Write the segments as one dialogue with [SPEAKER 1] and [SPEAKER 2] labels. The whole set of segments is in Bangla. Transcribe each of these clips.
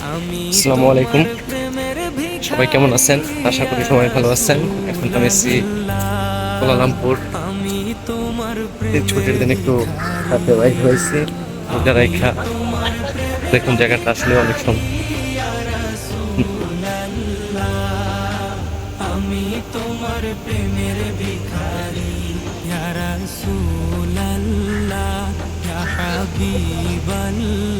[SPEAKER 1] আসসালামু আলাইকুম। সবাই কেমন আছেন? আশা করি সবাই ভালো আছেন। এখন আমি এসেছি কোলালামপুর ছুটির দিন একটু হাতে বাইক হয়েছি। রাইখা। দেখুন জায়গাটা আসলে অনেক সুন্দর
[SPEAKER 2] আমি তোমার প্রেমের ভিখারি ইয়া রাসূলুল্লাহ ইয়া হাবিবাল্লাহ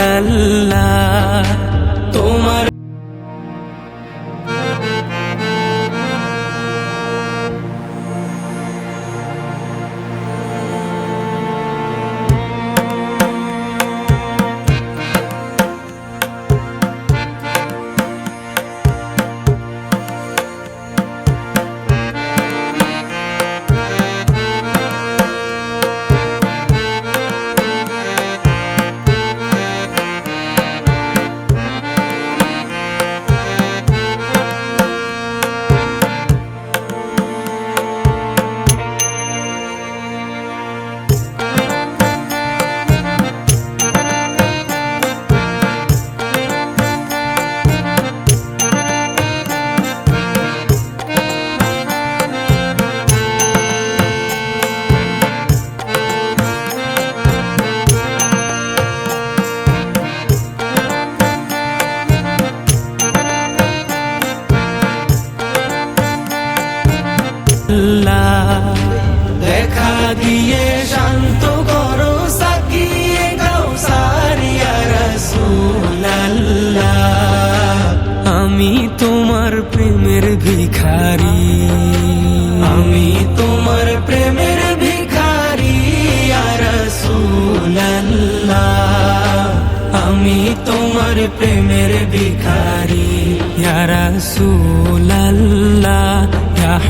[SPEAKER 2] রাসূলাল্লাহ দিয়ে শান্ত করো সাকিয়ে, কাউসারিয়া রাসূলুল্লাহ। আমি তোমার প্রেমের ভিখারি। আমি তোমার প্রেমের ভিখারি রাসূলুল্লাহ। আমি তোমার প্রেমের ভিখারি রাসূলুল্লাহ।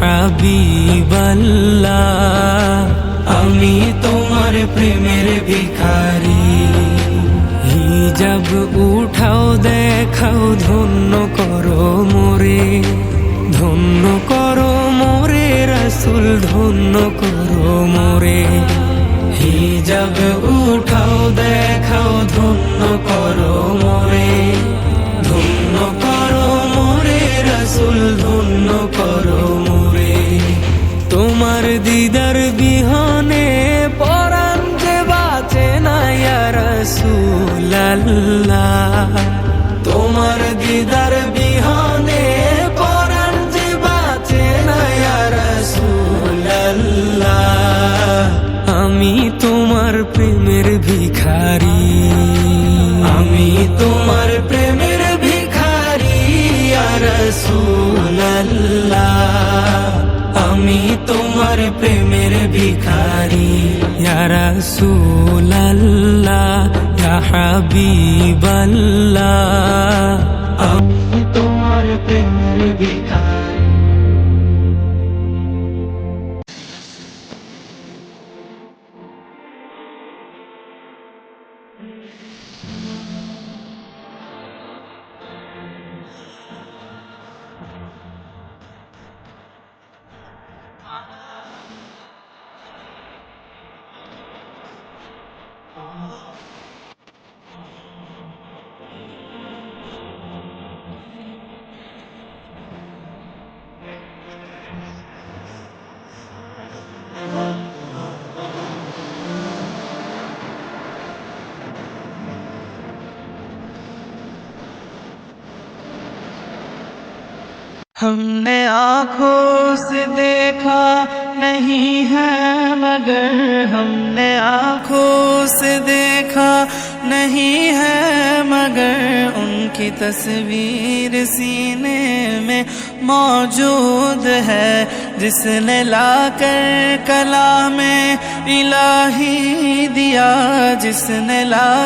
[SPEAKER 2] হাবিবাল্লাহ। আমি তোমার প্রেমের ভিখারি। হিজাব উঠাও, দেখাও, ধন্য করো মোরে। ধন্য করো মোরে, রাসুল, ধন্য করো মোরে। হিজাব উঠাও, দেখাও, ধন্য করো মোরে। রাসূলুল্লাহ তোমার দিদার বিহনে পরাণ যে বাঁচে না রাসূলুল্লাহ। আমি তোমার প্রেমের ভিখারি। আমি তোমার প্রেমের ভিখারি রাসূলুল্লাহ। আমি তোমার প্রেমের ভিখারি। রাসূলুল্লাহ। হাবিবাল্লাহ। আমি তোমার প্রেমের ہم نے آنکھوں سے دیکھا نہیں ہے، مگر ہم نے آنکھوں سے دیکھا نہیں ہے، مگر ان کی تصویر سینے میں موجود ہے، جس نے
[SPEAKER 3] لا کر کلا میں الہی دیا، جس نے لا